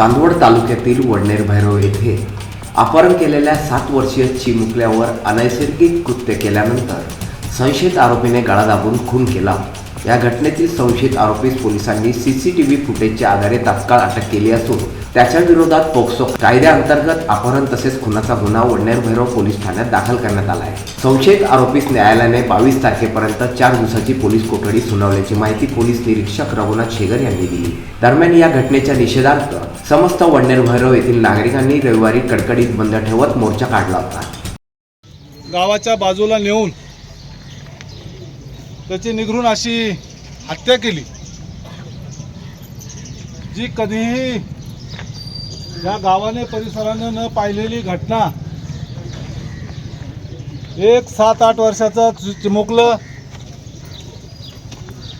चांदवड तालुक्यातील वडनेर भैरव येथे अपहरण केलेल्या सात वर्षीय चिमुकल्यावर अनैसर्गिक कृत्य केल्यानंतर संशयित आरोपीने गळा दाबून खून केला. या घटनेतील संशयित आरोपीस पोलिसांनी सी सी टी व्ही फुटेजच्या आधारे तात्काळ अटक केली असून त्याच्या विरोधात पोक्सो कायद्याअंतर्गत अपहरण तसेच खुनाचा गुन्हा वडनेर भैरव पोलीस ठाण्यात दाखल करण्यात आला आहे. संशयित आरोपीस न्यायालयाने बावीस तारखेपर्यंत चार दिवसाची पोलीस कोठडी सुनावल्याची माहिती पोलीस निरीक्षक रघुनाथ शेगर यांनी दिली. दरम्यान या घटनेच्या निषेधार्थ समस्त वडनेर भैरव येथील नागरिकांनी रविवारी कडकडीत बंद ठेवत मोर्चा काढला होता. गावाच्या बाजूला नेऊन त्याची निघरून अशी हत्या केली. जी कधीही या गावाने परिसराने न पाहिलेली घटना एक सात आठ वर्षाचा चिमुकलं.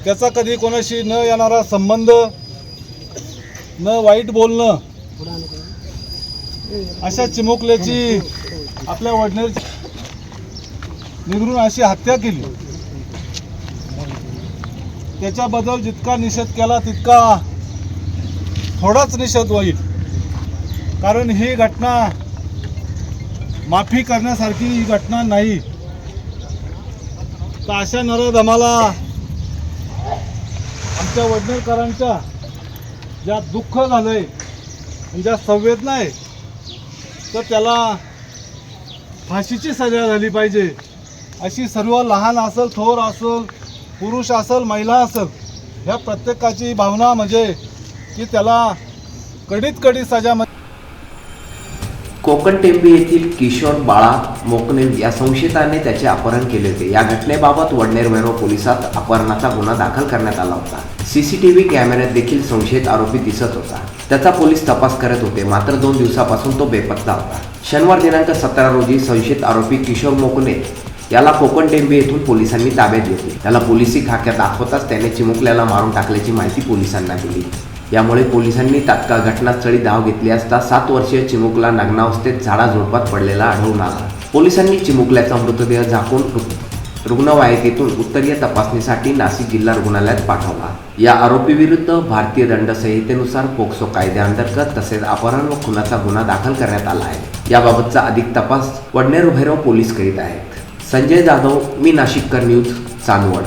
त्याचा कधी कोणाशी न येणारा संबंध न वाईट बोलणं अशा चिमुकल्याची आपल्या वडनेर निघून अशी हत्या केली. त्याच्याबद्दल जितका निषेध केला तितका थोडाच निषेध होईल. कारण ही घटना माफी करण्यासारखी ही घटना नाही. तर अशा नरधमाला आमच्या वडनेरकरांच्या ज्या दुःख झालंय ज्या संवेदना आहे तर त्याला फाशीची सजा झाली पाहिजे. अशी सर्व लहान असेल थोर असेल पुरुष असेल महिला असेल ह्या प्रत्येकाची भावना म्हणजे की त्याला कडीत कडी सजा म कोकण टेंबी येथील किशोर बाळा मोकने या संशयिताने त्याचे अपहरण केले होते. या घटनेबाबत वडनेर भैरव पोलिसात अपहरणाचा गुन्हा दाखल करण्यात आला होता. सीसीटीव्ही कॅमेऱ्यात देखील संशयित आरोपी दिसत होता. त्याचा पोलीस तपास करत होते. मात्र दोन दिवसापासून तो बेपत्ता होता. शनिवार दिनांक सतरा रोजी संशयित आरोपी किशोर मोकने याला कोकण टेंबी येथून पोलिसांनी ताब्यात घेतले. त्याला पोलिसी खाक्यात दाखवताच त्याने चिमुकल्याला मारून टाकल्याची माहिती पोलिसांना दिली. यामुळे पोलिसांनी तात्काळ घटनास्थळी धाव घेतली असता सात वर्षीय चिमुकला नग्नावस्थेत झाडाझुडपात पडलेला आढळून आला. पोलिसांनी चिमुकल्याचा मृतदेह झाकून रुग्णवाहिकेतून उत्तरीय तपासणीसाठी नाशिक जिल्हा रुग्णालयात पाठवला. या आरोपीविरुद्ध भारतीय दंड संहितेनुसार पोक्सो कायद्याअंतर्गत तसेच अपहरण व खुनाचा गुन्हा दाखल करण्यात आला आहे. याबाबतचा अधिक तपास वडनेर भैरव पोलीस करीत आहेत. संजय जाधव मी नाशिककर न्यूज चांदवड.